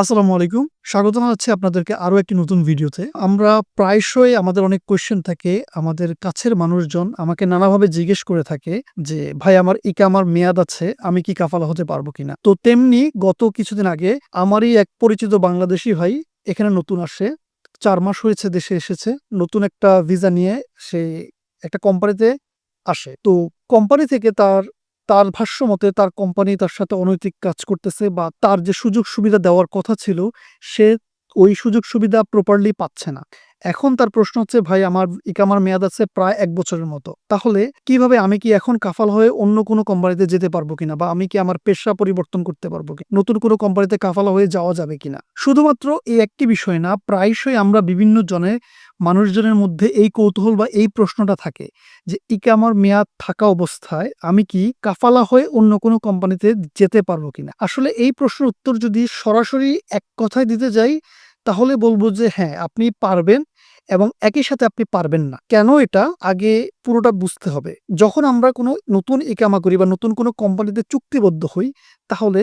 আসসালামু আলাইকুম। স্বাগত জানাচ্ছি আপনাদেরকে আরও একটি নতুন ভিডিওতে। আমরা প্রায়শই আমাদের অনেক কোয়েশ্চেন থাকে, আমাদের কাছের মানুষজন আমাকে নানাভাবে জিজ্ঞেস করে থাকে যে, ভাই, আমার ইকামার মেয়াদ আছে, আমি কি কাফালা হতে পারব কিনা? তো তেমনি গত কিছুদিন আগে আমারই এক পরিচিত বাংলাদেশি ভাই এখানে নতুন আসে। চার মাস হয়েছে দেশে এসেছে। নতুন একটা ভিসা নিয়ে সে একটা কোম্পানিতে আসে। তো কোম্পানি থেকে তার তার ভাষ্য মতে তার কোম্পানি তার সাথে অনৈতিক কাজ করতেছে বা তার যে সুযোগ সুবিধা দেওয়ার কথা ছিল, সে ওই সুযোগ সুবিধা প্রপারলি পাচ্ছে না। এখন তার প্রশ্ন হচ্ছে, ভাই, আমার ইকামার মেয়াদ আছে প্রায় এক বছরের মতো। তাহলে কীভাবে আমি কি এখন কাফাল হয়ে অন্য কোনো কোম্পানিতে যেতে পারব কিনা? বা আমি কি আমার পেশা পরিবর্তন করতে পারব কি নতুন কোনো কোম্পানিতে কাফালা হয়ে যাওয়া যাবে কিনা? শুধুমাত্র এই একটি বিষয় না, প্রায়শই আমরা বিভিন্ন জনে মানুষজনের মধ্যে এই কৌতূহল বা এই প্রশ্নটা থাকে যে, ইকামার মেয়াদ থাকা অবস্থায় আমি কি কাফালা হয়ে অন্য কোনো কোম্পানিতে যেতে পারব কিনা? আসলে এই প্রশ্নের উত্তর যদি সরাসরি এক কথায় দিতে যাই, তাহলে বলব যে হ্যাঁ আপনি পারবেন এবং একই সাথে আপনি পারবেন না। কেন এটা? আগে পুরোটা বুঝতে হবে। যখন আমরা কোনো নতুন ইকামা করি বা নতুন কোনো কোম্পানিতে চুক্তিবদ্ধ হই, তাহলে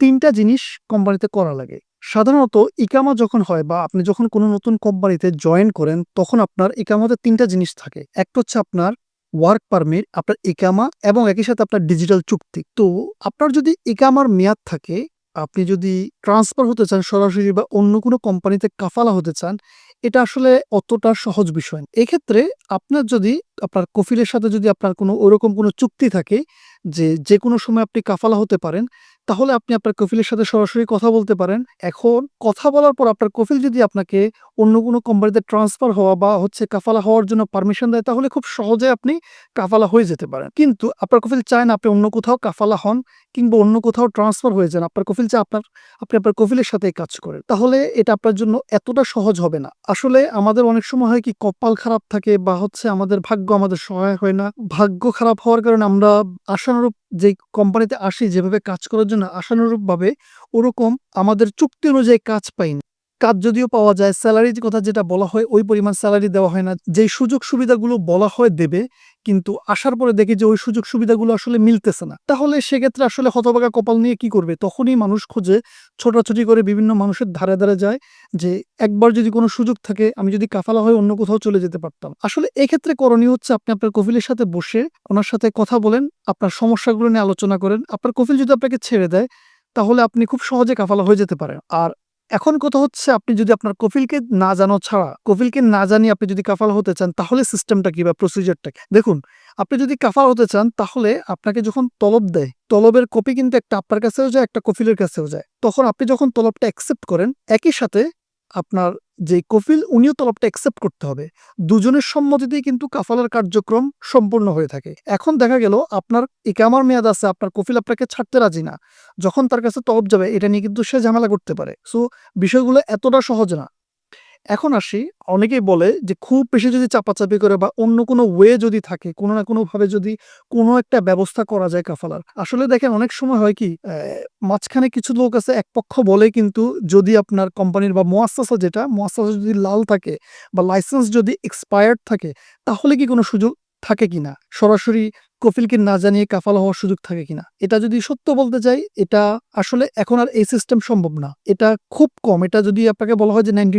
তিনটা জিনিস কোম্পানিতে করা লাগে। সাধারণত ইকামা যখন হয় বা আপনি যখন কোনো নতুন কোম্পানিতে জয়েন করেন, তখন আপনার ইকামাতে তিনটা জিনিস থাকে। একটা হচ্ছে আপনার ওয়ার্ক পারমিট আপনার ইকামা এবং একই সাথে আপনার ডিজিটাল চুক্তি। তো আপনার যদি ইকামার মেয়াদ থাকে আপনি যদি ট্রান্সফার হতে চান সরাসরি বা অন্য কোনো কোম্পানিতে কাফালা হতে চান, এটা আসলে অতটা সহজ বিষয়। এক্ষেত্রে আপনার যদি, আপনার কফিলের সাথে যদি আপনার কোনো ওরকম কোনো চুক্তি থাকে যে যে কোনো সময় আপনি কাফালা হতে পারেন তাহলে আপনি আপনার কফিলের সাথে সরাসরি কথা বলতে পারেন। এখন কথা বলার পর আপনার কফিল যদি আপনাকে অন্য কোনো কোম্পানিতে ট্রান্সফার হওয়া বা হচ্ছে কাফালা হওয়ার জন্য পারমিশন দেয়, তাহলে খুব সহজে আপনি কাফালা হয়ে যেতে পারেন। কিন্তু আপনার কফিল চায় না আপনি অন্য কোথাও কাফালা হন কিংবা অন্য কোথাও ট্রান্সফার হয়ে যান। আপনার কফিল চায় আপনার, আপনি আপনার কফিলের সাথে কাজ করেন। তাহলে এটা আপনার জন্য এতটা সহজ হবে না। আসলে আমাদের অনেক সময় হয় কি, কপাল খারাপ থাকে বা হচ্ছে আমাদের ভাগ্য আমাদের সহায় হয় না। ভাগ্য খারাপ হওয়ার কারণে আমরা আশানুরূপ যে কোম্পানিতে আসি যেভাবে কাজ করার জন্য আশানুরূপভাবে ওরকম আমাদের চুক্তি অনুযায়ী কাজ পাই না। কাজ যদিও পাওয়া যায় স্যালারির কথা যেটা বলা হয়, ওই পরিমাণ স্যালারি দেওয়া হয় না। যেই সুযোগ সুবিধাগুলো বলা হয় দেবে, কিন্তু আসার পরে দেখি যে ওই সুযোগ সুবিধাগুলো আসলে মিলতেছে না। তাহলে সেক্ষেত্রে আসলে হতবাগা কপাল নিয়ে কি করবে? তখনই মানুষ খোঁজে, ছোটাছুটি করে বিভিন্ন মানুষের ধারে ধারে যায় যে একবার যদি কোনো সুযোগ থাকে, আমি যদি কাফালা হয়ে অন্য কোথাও চলে যেতে পারতাম। আসলে এক্ষেত্রে করণীয় হচ্ছে আপনি আপনার কফিলের সাথে বসে ওনার সাথে কথা বলেন, আপনার সমস্যাগুলো নিয়ে আলোচনা করেন। আপনার কফিল যদি আপনাকে ছেড়ে দেয়, তাহলে আপনি খুব সহজে কাফালা হয়ে যেতে পারেন। আর এখন কথা হচ্ছে আপনি যদি আপনার কফিলকে না জানো ছাড়া, কফিলকে না জানিয়ে আপনি যদি কাফাল হতে চান, তাহলে সিস্টেমটা কি বা প্রসিজারটা দেখুন, আপনি যদি কাফাল হতে চান, তাহলে আপনাকে যখন তলব দেয়, তলবের কপি কিন্তু একটা আপনার কাছেও যায়, একটা কফিলের কাছেও যায়। তখন আপনি যখন তলবটা অ্যাকসেপ্ট করেন, একই সাথে আপনার যে কফিল উনিও তলবটা অ্যাকসেপ্ট করতে হবে। দুজনের সম্মতিতেই কিন্তু কাফালার কার্যক্রম সম্পূর্ণ হয়ে থাকে। এখন দেখা গেল আপনার ইকামার মেয়াদ আছে, আপনার কফিল আপনাকে ছাড়তে রাজি না। যখন তার কাছে তলব যাবে, এটা নিয়ে কিন্তু সে ঝামেলা করতে পারে। সো বিষয়গুলো এতটা সহজ না। এখন আসি, অনেকেই বলে যে খুব বেশি যদি চাপাচাপি করে বা অন্য কোনো ওয়ে যদি থাকে, কোনো না কোনোভাবে যদি কোনো একটা ব্যবস্থা করা যায় কাফালার। আসলে দেখেন অনেক সময় হয় কি মাঝখানে কিছু লোক আছে এক পক্ষ বলে কিন্তু যদি আপনার কোম্পানির বা মোয়াস্তাসা যেটা মোয়াস্তাসা যদি লাল থাকে বা লাইসেন্স যদি এক্সপায়ার্ড থাকে, তাহলে কি কোনো সুযোগ থাকে কিনা সরাসরি কফিলকে না জানিয়ে কাফাল হওয়ার সুযোগ থাকে কিনা এটা যদি সত্য বলতে চাই এটা আসলে এখন আর এই সিস্টেম সম্ভব না। এটা খুব কম। এটা যদি আপনাকে বলা হয় যে নাইনটি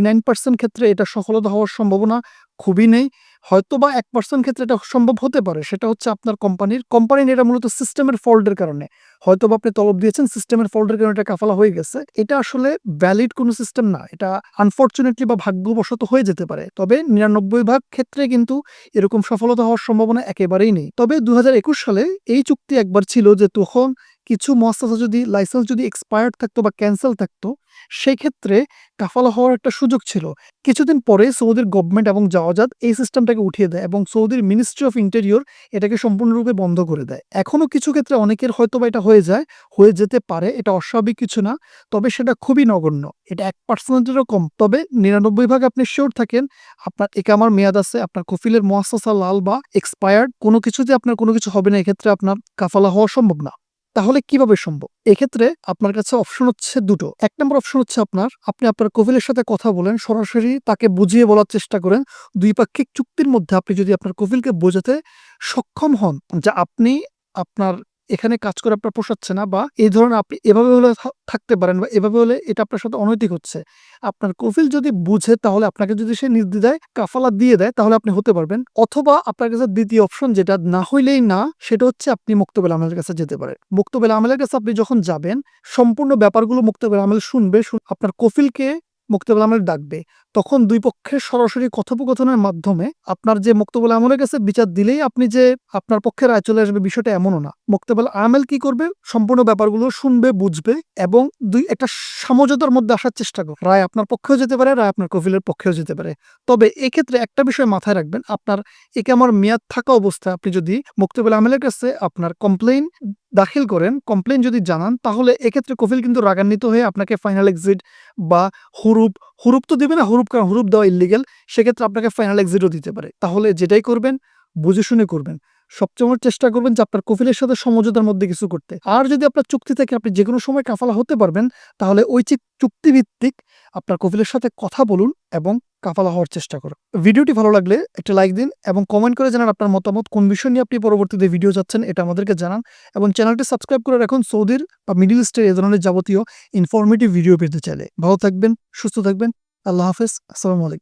ক্ষেত্রে এটা সফলতা হওয়ার সম্ভাবনা খুবই নেই। হয়তো বা এক পার্সেন্ট ক্ষেত্রে এটা সম্ভব হতে পারে। সেটা হচ্ছে আপনার কোম্পানির কোম্পানির এটা মূলত সিস্টেমের ফল্টের কারণে। হয়তো বা আপনি তলব দিয়েছেন, সিস্টেমের ফল্টের কারণে এটা কাফালা হয়ে গেছে। এটা আসলে ভ্যালিড কোনো সিস্টেম না। এটা আনফর্চুনেটলি বা ভাগ্যবশত হয়ে যেতে পারে। তবে নিরানব্বই ভাগ ক্ষেত্রে কিন্তু এরকম সফলতা হওয়ার সম্ভাবনা একেবারেই নেই। তবে দুই হাজার একুশ সালে এই চুক্তি একবার ছিল যে তখন কিছু মস্তাসা যদি লাইসেন্স যদি এক্সপায়ার্ড থাকতো বা ক্যান্সেল থাকতো সেই ক্ষেত্রে কাফালা হওয়ার একটা সুযোগ ছিল। কিছুদিন পরে সৌদির গভর্নমেন্ট এবং জাওয়াজাত এই সিস্টেমটাকে উঠিয়ে দেয় এবং সৌদির মিনিস্ট্রি অফ ইন্টেরিয়র এটাকে সম্পূর্ণরূপে বন্ধ করে দেয়। এখনও কিছু ক্ষেত্রে অনেকের হয়তো বা এটা হয়ে যায়, হয়ে যেতে পারে, এটা অস্বাভাবিক কিছু না, তবে সেটা খুবই নগণ্য। এটা এক পার্সেন্টেরও কম, তবে নিরানব্বই ভাগ আপনি শিওর থাকেন, আপনার একামার মেয়াদ আছে, আপনার কফিলের মহাসাসা লাল বা এক্সপায়ার্ড কোনো কিছুতে আপনার কোনো কিছু হবে না, এক্ষেত্রে আপনার কাফালা হওয়া সম্ভব না। তাহলে কীভাবে সম্ভব? এক্ষেত্রে আপনার কাছে অপশন হচ্ছে দুটো। এক নম্বর অপশন হচ্ছে আপনার, আপনি আপনার কফিলের সাথে কথা বলেন, সরাসরি তাকে বুঝিয়ে বলার চেষ্টা করেন। দ্বিপাক্ষিক পাক্ষিক চুক্তির মধ্যে আপনি যদি আপনার কোভিলকে বোঝাতে সক্ষম হন যা আপনি আপনার এখানে কাজ করে আপনার পোষাচ্ছে না বা এই ধরনের আপনি এভাবে হলে থাকতে পারেন বা এভাবে হলে এটা আপনার সাথে অনৈতিক হচ্ছে। আপনার কফিল যদি বুঝে তাহলে আপনাকে যদি সে নির্দ্বিধায় কাফালা দিয়ে দেয়, তাহলে আপনি হতে পারবেন। অথবা আপনার কাছে দ্বিতীয় অপশন যেটা না হইলেই না, সেটা হচ্ছে আপনি মুক্তবেল আমেলের কাছে যেতে পারেন। মুক্তবেল আমেলের কাছে আপনি যখন যাবেন, সম্পূর্ণ ব্যাপারগুলো মুক্তবেল আমেল শুনবে, শুন- আপনার কফিলকে মুক্তবেল আমেল ডাকবে। তখন দুই পক্ষের সরাসরি কথোপকথনের মাধ্যমে আপনার যে মুক্তবেল আমলের কাছে বিচার দিলেই আপনি যে আপনার পক্ষে রায় চলে আসবে বিষয়টা এমনও না। মুক্তবেল আমেল কি করবে? সম্পূর্ণ ব্যাপারগুলো শুনবে, বুঝবে এবং দুই, একটা সমঝোতার মধ্যে আসার চেষ্টা করবে। রায় আপনার পক্ষেও যেতে পারে, রায় আপনার কফিলের পক্ষেও যেতে পারে। তবে এক্ষেত্রে একটা বিষয় মাথায় রাখবেন, আপনার একে আমার মেয়াদ থাকা অবস্থায় আপনি যদি মুক্তবেল আমেলের কাছে আপনার কমপ্লেইন দাখিল করেন কমপ্লেন যদি জানান, তাহলে এক্ষেত্রে কফিল কিন্তু রাগান্বিত হয়ে আপনাকে ফাইনাল এক্সিট বা হুরুপ হুরুপ তো দেবে না, হুরুপ কারণ হুরুপ দেওয়া ইলিগেল সেক্ষেত্রে আপনাকে ফাইনাল এক্সিটও দিতে পারে। তাহলে যেটাই করবেন, বুঝে শুনে করবেন। সবসময় চেষ্টা করবেন যে আপনার কফিলের সাথে সমঝোতার মধ্যে কিছু করতে। আর যদি আপনার চুক্তি থেকে আপনি যে কোনো সময় কাফালা হতে পারবেন, তাহলে ওই চুক্তিভিত্তিক আপনার কফিলের সাথে কথা বলুন এবং কাফালা হওয়ার চেষ্টা করুন। ভিডিওটি ভালো লাগলে একটা লাইক দিন এবং কমেন্ট করে জানান আপনার মতামত, কোন বিষয় নিয়ে আপনি পরবর্তীতে ভিডিও যাচ্ছেন এটা আমাদেরকে জানান এবং চ্যানেলটি সাবস্ক্রাইব করে রাখুন সৌদির বা মিডিল ইস্টের এ ধরনের যাবতীয় ইনফরমেটিভ ভিডিও পেতে চাইলে। ভালো থাকবেন, সুস্থ থাকবেন, আল্লাহ হাফেজ, আসসালামু আলাইকুম।